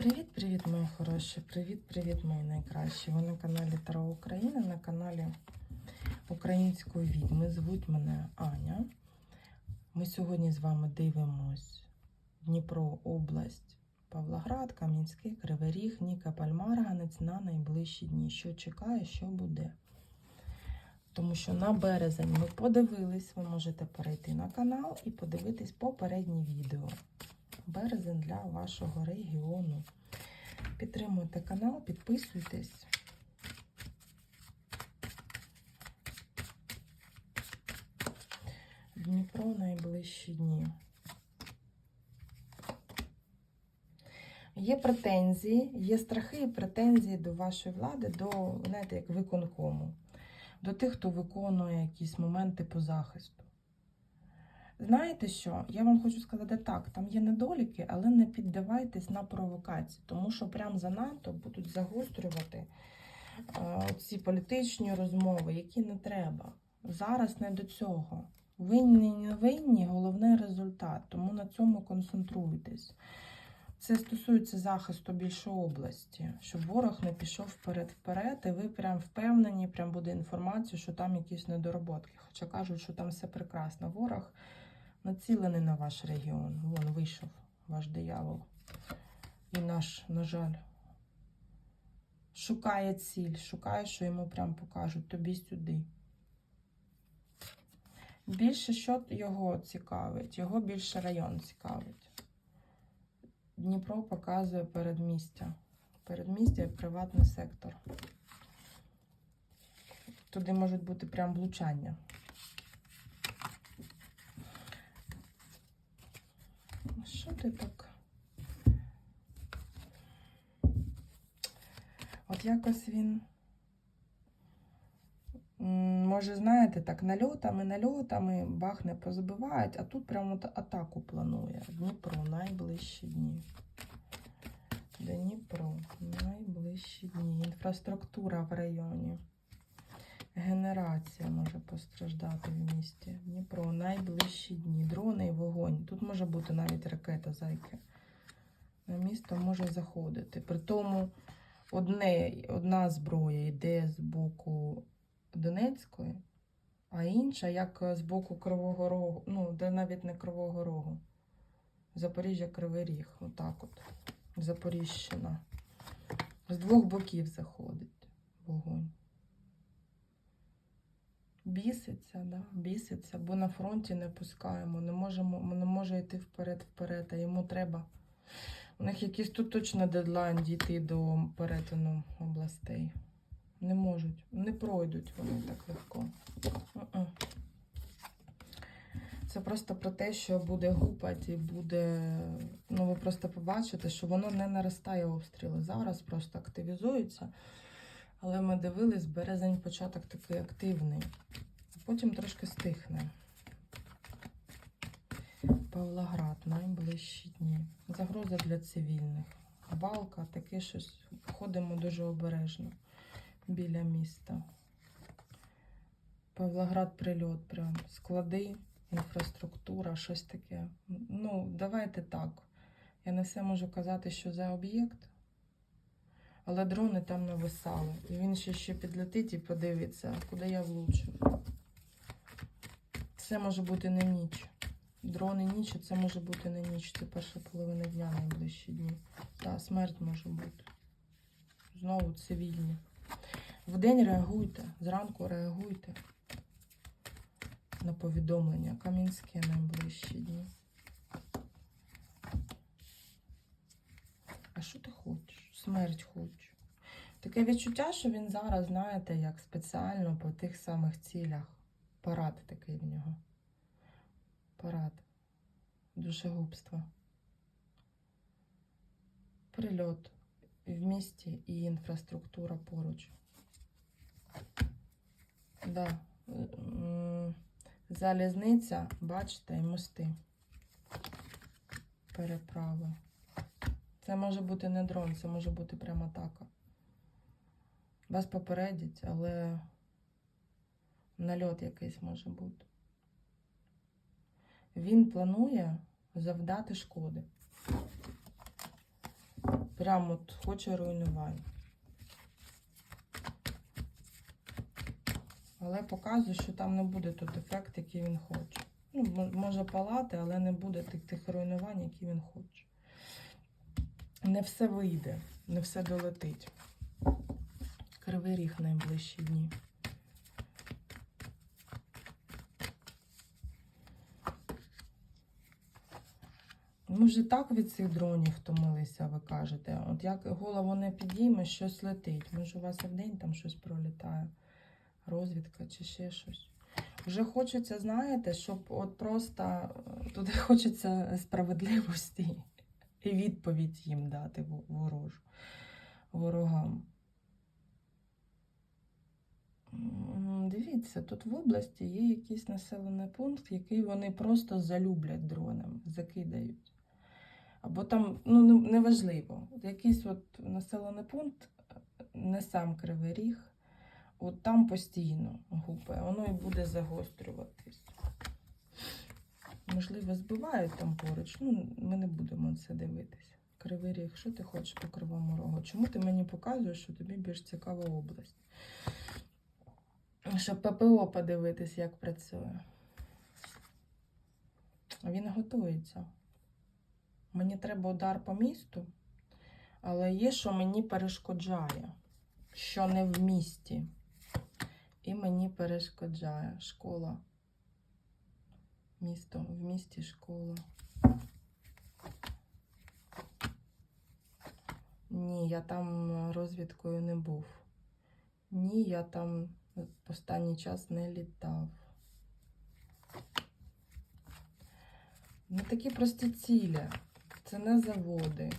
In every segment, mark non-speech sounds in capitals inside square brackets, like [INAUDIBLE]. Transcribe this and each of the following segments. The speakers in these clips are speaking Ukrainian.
Привіт-привіт, мої хороші! Привіт-привіт, мої найкращі! Ви на каналі Таро Україна, на каналі Української відьми. Звуть мене Аня. Ми сьогодні з вами дивимось Дніпро, область, Павлоград, Кам'янський, Кривий Ріг, Ніка Пальмарганець на найближчі дні. Що чекає, що буде. Тому що на березень ми подивились, ви можете перейти на канал і подивитись попереднє відео. Березень для вашого регіону. Підтримуйте канал, підписуйтесь. Дніпро найближчі дні. Є претензії, є страхи і претензії до вашої влади, до, знаєте, як виконкому, до тих, хто виконує якісь моменти по захисту. Знаєте що? Я вам хочу сказати так, там є недоліки, але не піддавайтесь на провокації, тому що прям занадто будуть загострювати е, ці політичні розмови, які не треба. Зараз не до цього. Винні, не винні, головне результат, тому на цьому концентруйтесь. Це стосується захисту більше області, щоб ворог не пішов вперед-вперед, і ви прям впевнені, прям буде інформація, що там якісь недороботки. Хоча кажуть, що там все прекрасно. Ворог націлений на ваш регіон. Вон вийшов ваш диявол. І наш, на жаль, шукає ціль, шукає, що йому прям покажуть тобі сюди. Більше що його цікавить, його більше район цікавить. Дніпро показує передмістя. Передмістя і приватний сектор. Туди можуть бути прям влучання. Що ти так? От якось він. Може, знаєте, так, нальотами, нальотами бах не позабивають, а тут прямо атаку планує. Дніпро, найближчі дні. Дніпро, найближчі дні. Інфраструктура в районі. Генерація може постраждати в місті. Дніпро, найближчі дні. Дрони і вогонь. Тут може бути навіть ракета зайки. На місто може заходити. При тому одне, одна зброя йде з боку Донецької, а інша як з боку Кривого Рогу. Ну, де навіть не Кривого Рогу. Запоріжжя Кривий Ріг. Отак от. Запоріжщина. З двох боків заходить вогонь. Біситься, да? біситься, бо на фронті не пускаємо, не можемо, не може йти вперед-вперед, а йому треба. У них якийсь тут точно дедлайн дійти до перетину областей. Не можуть, не пройдуть вони так легко. Це просто про те, що буде гупати і буде. Ну, ви просто побачите, що воно не наростає обстріли. Зараз просто активізується. Але ми дивились, березень початок такий активний. а Потім трошки стихне. Павлоград, найближчі дні. Загроза для цивільних. Балка, таке щось. Ходимо дуже обережно біля міста. Павлоград прильот, прям склади, інфраструктура, щось таке. Ну, давайте так. Я не все можу казати, що за об'єкт, але дрони там нависали. І він ще ще підлетить і подивиться, куди я влучу. Це може бути не ніч. Дрони ніч, це може бути не ніч. Це перша половина дня найближчі дні. Та смерть може бути. Знову цивільні. Вдень реагуйте, зранку реагуйте на повідомлення. Кам'янське найближчі дні. А що ти хочеш? Смерть хочу. Таке відчуття, що він зараз, знаєте, як спеціально по тих самих цілях. Парад такий в нього. Парад. Душегубство. Прильот в місті і інфраструктура поруч. Да. Залізниця, бачите, і мости. Переправи. Це може бути не дрон, це може бути прямо атака. Вас попередять, але нальот якийсь може бути. Він планує завдати шкоди. Прямо от хоче руйнувань. Але показує, що там не буде тут ефект, який він хоче. Ну, може палати, але не буде тих, тих руйнувань, які він хоче. Не все вийде, не все долетить. Кривий ріг найближчі дні. Ми вже так від цих дронів втомилися, ви кажете. От як голову не підійме, щось летить. Може, у вас і вдень там щось пролітає, розвідка чи ще щось. Вже хочеться, знаєте, щоб от просто е, туди [LAUGHS] хочеться справедливості відповідь їм дати ворожу, ворогам. Дивіться, тут в області є якийсь населений пункт, який вони просто залюблять дронами, закидають. Або там, ну не- неважливо, якийсь от населений пункт, не сам Кривий Ріг, от там постійно гупає, воно і буде загострюватись. Можливо, збивають там поруч, ну ми не будемо це дивитися. Кривий Ріг, що ти хочеш по Кривому Рогу? Чому ти мені показуєш, що тобі більш цікава область? Щоб ППО подивитись, як працює. Він готується. Мені треба удар по місту, але є, що мені перешкоджає, що не в місті. І мені перешкоджає школа. Місто, в місті школа. Ні, я там розвідкою не був. Ні, я там останній час не літав. Не такі прості цілі. Це не заводи.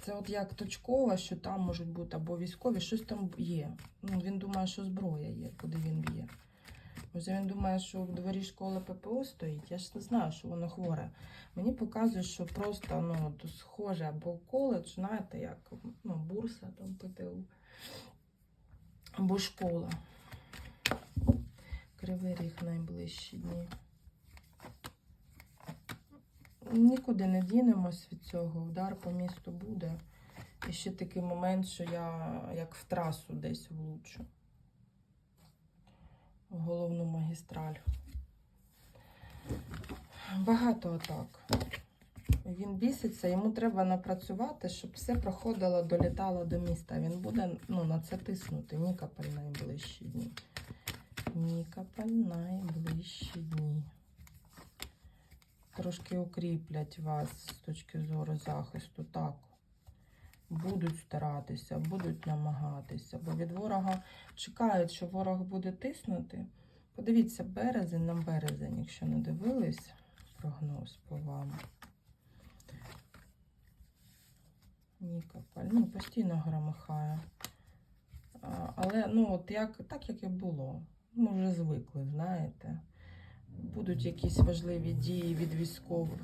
Це от як точково, що там можуть бути або військові, щось там є. Ну, він думає, що зброя є, куди він б'є. Може він думає, що в дворі школи ППО стоїть. Я ж не знаю, що воно хворе. Мені показує, що просто ну, схоже або коледж, знаєте, як ну, бурса там ПТУ, або школа. Кривий ріг найближчі дні. Нікуди не дінемось від цього. Удар по місту буде. І ще такий момент, що я як в трасу десь влучу. Головну магістраль. Багато атак. Він біситься, йому треба напрацювати, щоб все проходило, долітало до міста. Він буде ну, на це тиснути. Нікополь найближчі дні. Нікополь найближчі дні. Трошки укріплять вас з точки зору захисту. Так. Будуть старатися, будуть намагатися, бо від ворога чекають, що ворог буде тиснути. Подивіться, березень на березень, якщо не дивились прогноз по вам. Нікополь. Ну, постійно громихає. Але ну, от як, так, як і було. Ми вже звикли, знаєте. Будуть якісь важливі дії від військових.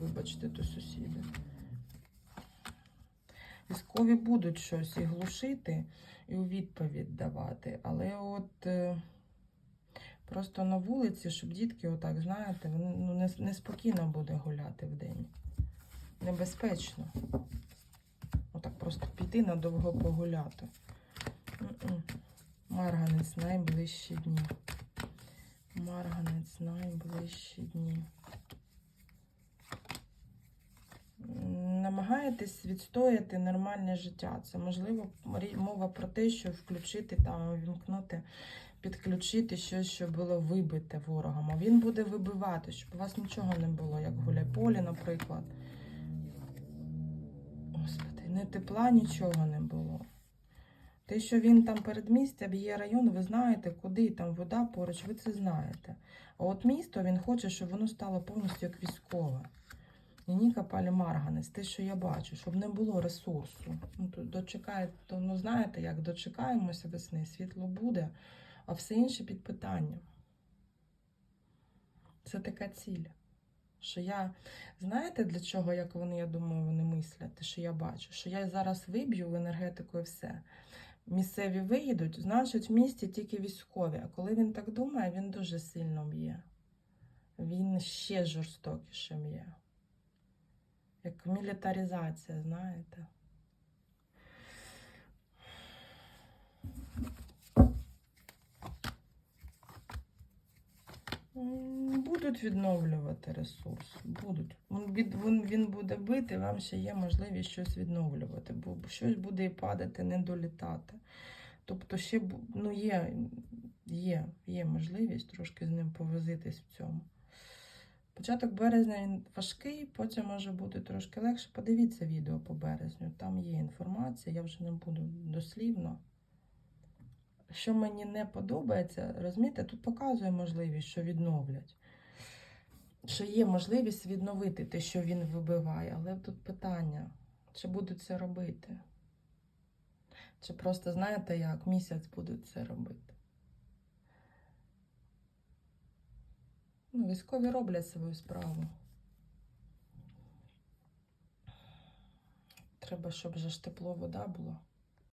Вибачте, то сусіди. Військові будуть щось і глушити, і у відповідь давати. Але от е, просто на вулиці, щоб дітки, отак, знаєте, ну, неспокійно буде гуляти в день. Небезпечно. Отак просто піти надовго погуляти. Марганець найближчі дні. Марганець найближчі дні. Намагаєтесь відстояти нормальне життя. Це можливо мова про те, що включити там, вімкнути, підключити щось, що було вибите ворогом. А він буде вибивати, щоб у вас нічого не було, як гуляйполі, наприклад. Господи, не тепла, нічого не було. Те, що він там передмістя б'є район, ви знаєте, куди там вода поруч, ви це знаєте. А от місто він хоче, щоб воно стало повністю як військове. І Нікополь Марганець, те, що я бачу, щоб не було ресурсу. Ну, дочекає, то, ну знаєте, як дочекаємося весни, світло буде, а все інше під питанням. Це така ціль. Що я, знаєте, для чого, як вони, я думаю, вони мислять, що я бачу, що я зараз виб'ю в енергетику і все. Місцеві виїдуть, значить, в місті тільки військові. А коли він так думає, він дуже сильно б'є. Він ще жорстокіше б'є. Як мілітаризація, знаєте. Будуть відновлювати ресурс. Будуть. Він, він буде бити, вам ще є можливість щось відновлювати, бо щось буде і падати, не долітати. Тобто ще ну, є, є, є можливість трошки з ним повозитись в цьому. Початок березня він важкий, потім може бути трошки легше. Подивіться відео по березню, там є інформація, я вже не буду дослівно. Що мені не подобається, розумієте, тут показує можливість, що відновлять. Що є можливість відновити те, що він вибиває, але тут питання, чи будуть це робити? Чи просто, знаєте, як місяць будуть це робити? Ну, військові роблять свою справу. Треба, щоб же ж тепло вода була.